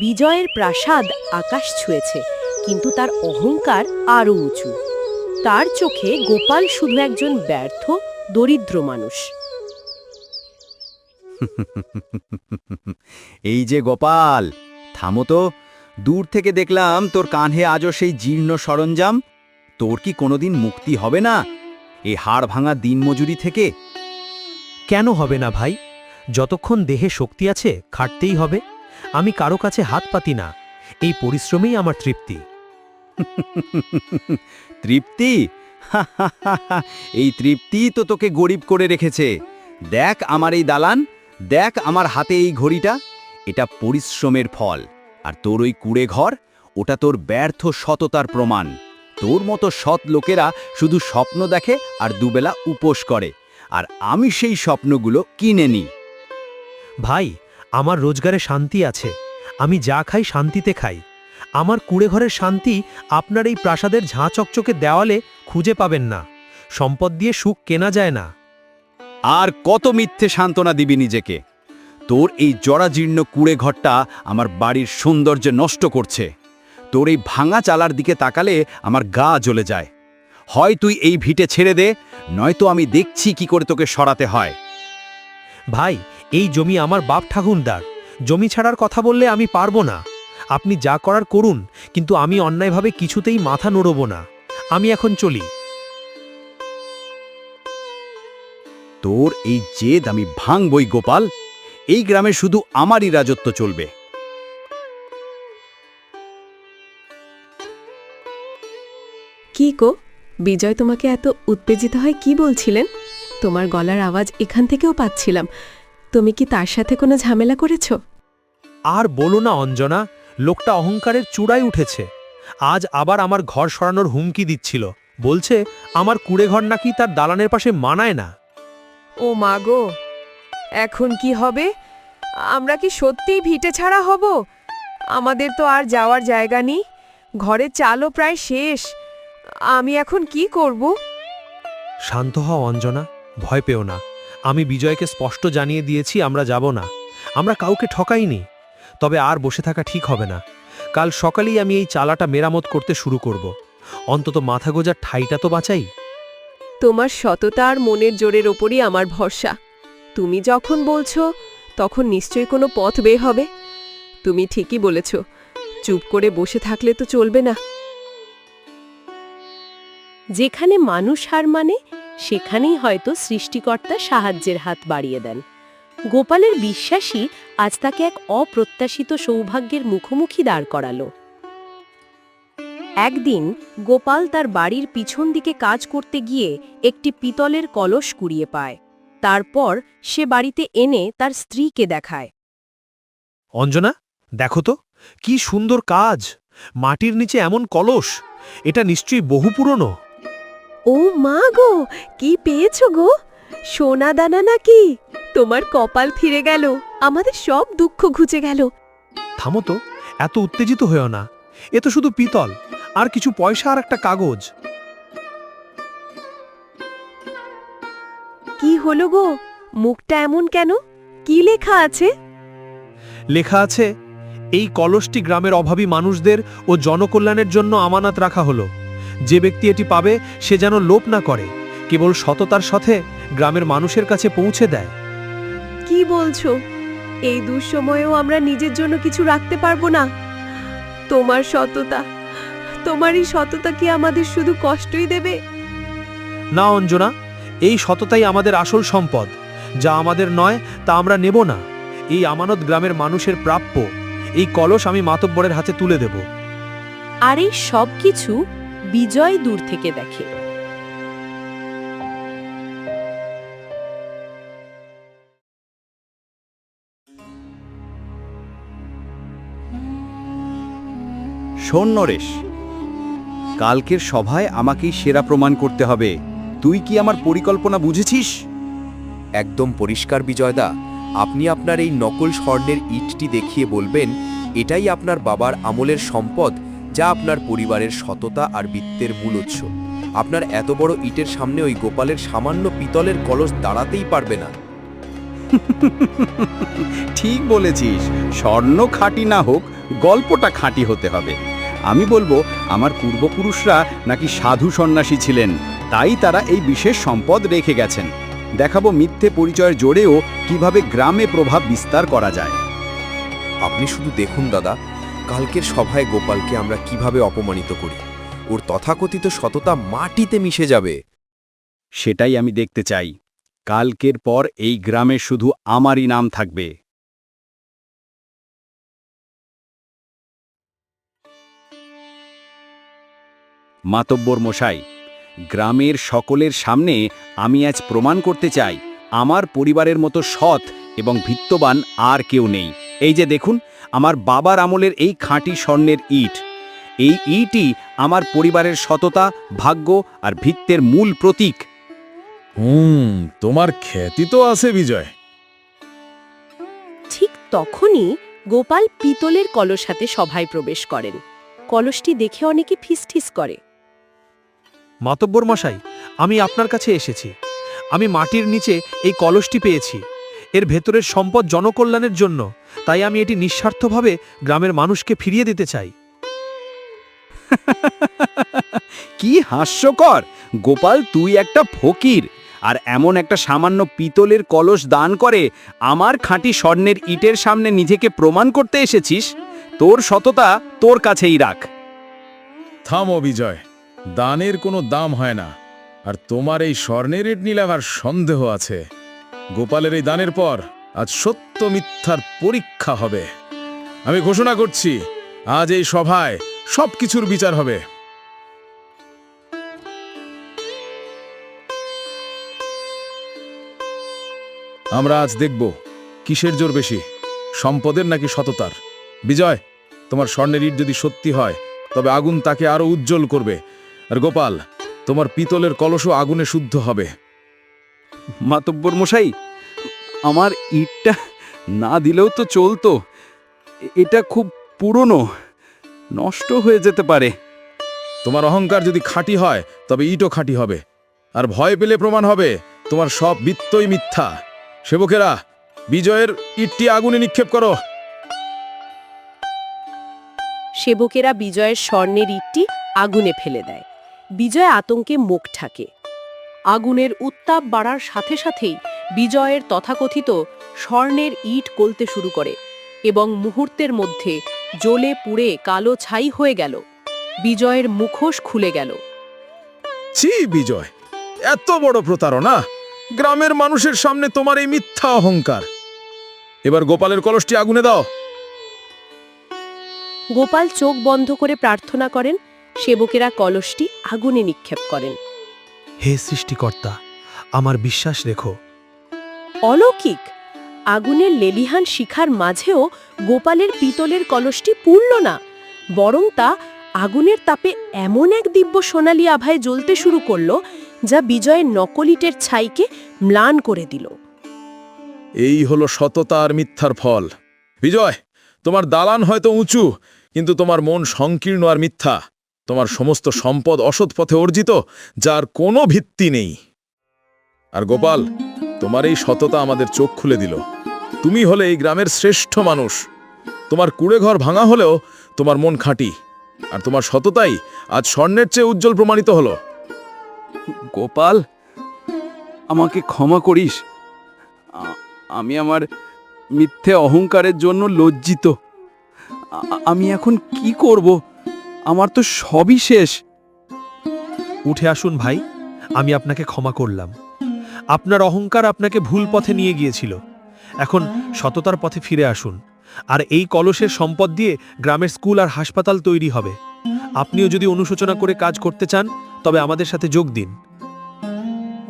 বিজয়ের প্রাসাদ আকাশ ছুঁয়েছে কিন্তু তার অহংকার আরও উঁচু। তার চোখে গোপাল শুধু একজন ব্যর্থ দরিদ্র মানুষ। এই যে গোপাল থামো তো। দূর থেকে দেখলাম তোর কাঁধে আজও সেই জীর্ণ সরঞ্জাম। তোর কি কোনোদিন মুক্তি হবে না? এ হাড় ভাঙা দিনমজুরি থেকে? কেন হবে না ভাই? যতক্ষণ দেহে শক্তি আছে খাটতেই হবে। আমি কারও কাছে হাত পাতি না। এই পরিশ্রমেই আমার তৃপ্তি। তৃপ্তি? এই তৃপ্তি তো তোকে গরিব করে রেখেছে। দেখ আমার এই দালান দেখ আমার হাতে এই ঘড়িটা এটা পরিশ্রমের ফল। আর তোর ওই কুড়ে ঘর ওটা তোর ব্যর্থ সততার প্রমাণ। তোর মতো সৎ লোকেরা শুধু স্বপ্ন দেখে আর দুবেলা উপোস করে। আর আমি সেই স্বপ্নগুলো কিনে নিই। ভাই আমার রোজগারে শান্তি আছে। আমি যা খাই শান্তিতে খাই। আমার কুড়ে ঘরের শান্তি আপনার এই প্রাসাদের ঝাঁ চকচকে দেওয়ালে খুঁজে পাবেন না। সম্পদ দিয়ে সুখ কেনা যায় না। আর কত মিথ্যে সান্ত্বনা দিবি নিজেকে। তোর এই জরাজীর্ণ কুড়ে ঘরটা আমার বাড়ির সৌন্দর্য নষ্ট করছে। তোর এই ভাঙা চালার দিকে তাকালে আমার গা জ্বলে যায়। হয় তুই এই ভিটে ছেড়ে দে নয়তো আমি দেখছি কি করে তোকে সরাতে হয়। ভাই এই জমি আমার বাপ ঠাকুরদার। জমি ছাড়ার কথা বললে আমি পারব না। আপনি যা করার করুন কিন্তু আমি অন্যায়ভাবে কিছুতেই মাথা নড়ব না। আমি এখন চলি। তোর এই জেদ আমি ভাঙবই গোপাল। এই গ্রামে শুধু আমারই রাজত্ব চলবে। কি কো বিজয় তোমাকে এত উত্তেজিত হয় কি বলছিলেন? তোমার গলার আওয়াজ এখান থেকেও পাচ্ছিলাম। তুমি কি তার সাথে কোনো ঝামেলা করেছ? আর বলো না অঞ্জনা লোকটা অহংকারের চূড়ায় উঠেছে। আজ আবার আমার ঘর সরানোর হুমকি দিচ্ছিল। বলছে আমার কুড়ে ঘর নাকি তার দালানের পাশে মানায় না। ও মা গো এখন কি হবে? আমরা কি সত্যিই ভিটে ছাড়া হব? আমাদের তো আর যাওয়ার জায়গা নেই। ঘরের চালও প্রায় শেষ। আমি এখন কি করব? শান্ত হও অঞ্জনা ভয় পেও না। আমি বিজয়কে স্পষ্ট জানিয়ে দিয়েছি আমরা যাব না। আমরা কাউকে ঠকাইনি। তবে আর বসে থাকা ঠিক হবে না। কাল সকালেই আমি এই চালাটা মেরামত করতে শুরু করব। অন্তত মাথা গোজার ঠাইটা তো বাঁচাই। তোমার সততা আর মনের জোরের ওপরই আমার ভরসা। তুমি যখন বলছো, তখন নিশ্চয়ই কোনো পথ বের হবে। তুমি ঠিকই বলেছ। চুপ করে বসে থাকলে তো চলবে না। যেখানে মানুষ হার মানে সেখানেই হয়তো সৃষ্টিকর্তা সাহায্যের হাত বাড়িয়ে দেন। গোপালের বিশ্বাসী আজ তাকে এক অপ্রত্যাশিত সৌভাগ্যের মুখোমুখি দাঁড় করালো। একদিন গোপাল তার বাড়ির পিছন দিকে কাজ করতে গিয়ে একটি পিতলের কলস কুড়িয়ে পায়। তারপর সে বাড়িতে এনে তার স্ত্রীকে দেখায়। অঞ্জনা, দেখো তো, কি সুন্দর কাজ! মাটির নিচে এমন কলস! এটা নিশ্চয়ই বহু পুরনো। ও মা গো কি পেয়েছ গো? সোনা দানা নাকি? তোমার কপাল ফিরে গেল আমাদের সব দুঃখ ঘুচে গেল। থামো তো এত উত্তেজিত হয়েও না। এ তো শুধু পিতল আর কিছু পয়সা আর একটা কাগজ। কি হলো গো? মুখটা এমন কেন? কি লেখা আছে? লেখা আছে এই কলসটি গ্রামের অভাবী মানুষদের ও জনকল্যাণের জন্য আমানত রাখা হলো। যে ব্যক্তি এটি পাবে সে যেন লোপ না করে কেবল সততার সাথে গ্রামের মানুষের কাছে পৌঁছে দেয়। কি বলছো? এই দুঃসময়েও আমরা নিজের জন্য কিছু রাখতে পারব না। তোমার সততা তোমার এই সততা কি আমাদের শুধু কষ্টই দেবে? না অঞ্জনা এই সততাই আমাদের আসল সম্পদ। যা আমাদের নয় তা আমরা নেব না। এই আমানত গ্রামের মানুষের প্রাপ্য। এই কলস আমি মাতব্বরের হাতে তুলে দেব। আর এই সব কিছু বিজয় দূর থেকে দেখে। শোন নরেশ কালকের সভায় আমাকেই সেরা প্রমাণ করতে হবে। তুই কি আমার পরিকল্পনা বুঝেছিস? একদম পরিষ্কার বিজয়দা আপনি আপনার এই নকল স্বর্ণের ইটটি দেখিয়ে বলবেন এটাই আপনার বাবার আমলের সম্পদ যা আপনার পরিবারের সততা আর বৃত্তের মূল উৎস। আপনার এত বড় ইটের সামনে ওই গোপালের সামান্য পিতলের কলস দাঁড়াতেই পারবে না। ঠিক বলেছিস স্বর্ণ খাঁটি না হোক গল্পটা খাঁটি হতে হবে। আমি বলব আমার পূর্বপুরুষরা নাকি সাধু সন্ন্যাসী ছিলেন তাই তারা এই বিশেষ সম্পদ রেখে গেছেন। দেখাবো মিথ্যে পরিচয়ের জোরেও কীভাবে গ্রামে প্রভাব বিস্তার করা যায়। আপনি শুধু দেখুন দাদা কালকের সভায় গোপালকে আমরা কীভাবে অপমানিত করি? ওর তথাকথিত সততা মাটিতে মিশে যাবে। সেটাই আমি দেখতে চাই। কালকের পর এই গ্রামে শুধু আমারই নাম থাকবে। মাতব্বর মশাই, গ্রামের সকলের সামনে আমি আজ প্রমাণ করতে চাই, আমার পরিবারের মতো সৎ এবং ভিত্তবান আর কেউ নেই। এই যে দেখুন আমার বাবার আমলের এই খাঁটি স্বর্ণের ইট। এই ইটই আমার পরিবারের সততা ভাগ্য আর ভিত্তের মূল প্রতীক। হুম তোমার খ্যাতি তো আছে বিজয়। ঠিক তখনই গোপাল পিতলের কলস হাতে সভায় প্রবেশ করেন। কলসটি দেখে অনেকে ফিসঠিস করে। মাতব্বর মশাই আমি আপনার কাছে এসেছি। আমি মাটির নিচে এই কলসটি পেয়েছি। এর ভেতরের সম্পদ জনকল্যাণের জন্য। তাই আমি এটি নিঃস্বার্থভাবে গ্রামের মানুষকে ফিরিয়ে দিতে চাই। কি হাস্যকর! গোপাল তুই একটা ফকির আর এমন একটা সামান্য পিতলের কলস দান করে আমার খাঁটি স্বর্ণের ইটের সামনে নিজেকে প্রমাণ করতে এসেছিস? তোর সততা তোর কাছেই রাখ। থামো বিজয় দানের কোনো দাম হয় না আর তোমার এই স্বর্ণের ইট নিলে আমার সন্দেহ আছে। গোপালের এই দানের পর আজ সত্য মিথ্যার পরীক্ষা হবে। আমি ঘোষণা করছি, আজ এই সভায় সব কিছুর বিচার হবে। আমরা আজ দেখব, কিসের জোর বেশি, সম্পদের নাকি সততার? বিজয়, তোমার স্বর্ণের ইট যদি সত্যি হয়, তবে আগুন তাকে আরও উজ্জ্বল করবে। আর গোপাল, তোমার পিতলের কলসও আগুনে শুদ্ধ হবে। মাতব্বর মশাই আমার ইটটা না দিলেও তো চলতো। এটা খুব পুরনো নষ্ট হয়ে যেতে পারে। তোমার অহংকার যদি খাঁটি হয় তবে ইটও খাঁটি হবে। আর ভয় পেলে প্রমাণ হবে তোমার সব বিত্তই মিথ্যা। সেবকেরা বিজয়ের ইটটি আগুনে নিক্ষেপ করো। সেবকেরা বিজয়ের স্বর্ণের ইটটি আগুনে ফেলে দেয়। বিজয় আতঙ্কে মুখ ঠাকে আগুনের উত্তাপ বাড়ার সাথে সাথেই বিজয়ের তথাকথিত স্বর্ণের ইট গলতে শুরু করে এবং মুহূর্তের মধ্যে জ্বলে পুড়ে কালো ছাই হয়ে গেল। বিজয়ের মুখোশ খুলে গেল। ছি বিজয় এত বড় প্রতারণা! গ্রামের মানুষের সামনে তোমার এই মিথ্যা অহংকার। এবার গোপালের কলসটি আগুনে দাও। গোপাল চোখ বন্ধ করে প্রার্থনা করেন সেবকেরা কলসটি আগুনে নিক্ষেপ করেন। হে সৃষ্টিকর্তা আমার বিশ্বাস রেখো অলৌকিক। আগুনের লেলিহান শিখার মাঝেও গোপালের পিতলের কলসটি পুড়ল না, বরং তা আগুনের তাপে এমন এক দিব্য সোনালি আভায় জ্বলতে শুরু করল, যা বিজয়ের নকলিটের ছাইকে ম্লান করে দিল। এই হলো সততা আর মিথ্যার ফল। বিজয়, তোমার দালান হয়তো উঁচু, কিন্তু তোমার মন সংকীর্ণ আর মিথ্যা। তোমার সমস্ত সম্পদ অসৎ পথে অর্জিত, যার কোনো ভিত্তি নেই। আর গোপাল তোমার এই সততা আমাদের চোখ খুলে দিল। তুমি হলে এই গ্রামের শ্রেষ্ঠ মানুষ। তোমার কুড়ে ঘর ভাঙা হলেও তোমার মন খাঁটি। আর তোমার সততাই আজ স্বর্ণের চেয়ে উজ্জ্বল প্রমাণিত হলো। গোপাল আমাকে ক্ষমা করিস। আমি আমার মিথ্যে অহংকারের জন্য লজ্জিত। আমি এখন কি করব? আমার তো সবই শেষ। উঠে আসুন ভাই আমি আপনাকে ক্ষমা করলাম। আপনার অহংকার আপনাকে ভুল পথে নিয়ে গিয়েছিল। এখন সততার পথে ফিরে আসুন। আর এই কলসের সম্পদ দিয়ে গ্রামের স্কুল আর হাসপাতাল তৈরি হবে। আপনিও যদি অনুশোচনা করে কাজ করতে চান, তবে আমাদের সাথে যোগ দিন।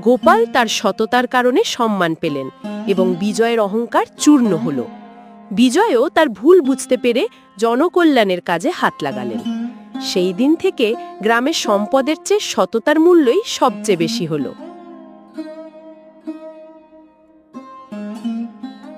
গোপাল তার সততার কারণে সম্মান পেলেন এবং বিজয়ের অহংকার চূর্ণ হল। বিজয়ও তার ভুল বুঝতে পেরে জনকল্যাণের কাজে হাত লাগালেন। সেই দিন থেকে গ্রামের সম্পদের চেয়ে সততার মূল্যই সবচেয়ে বেশি হলো।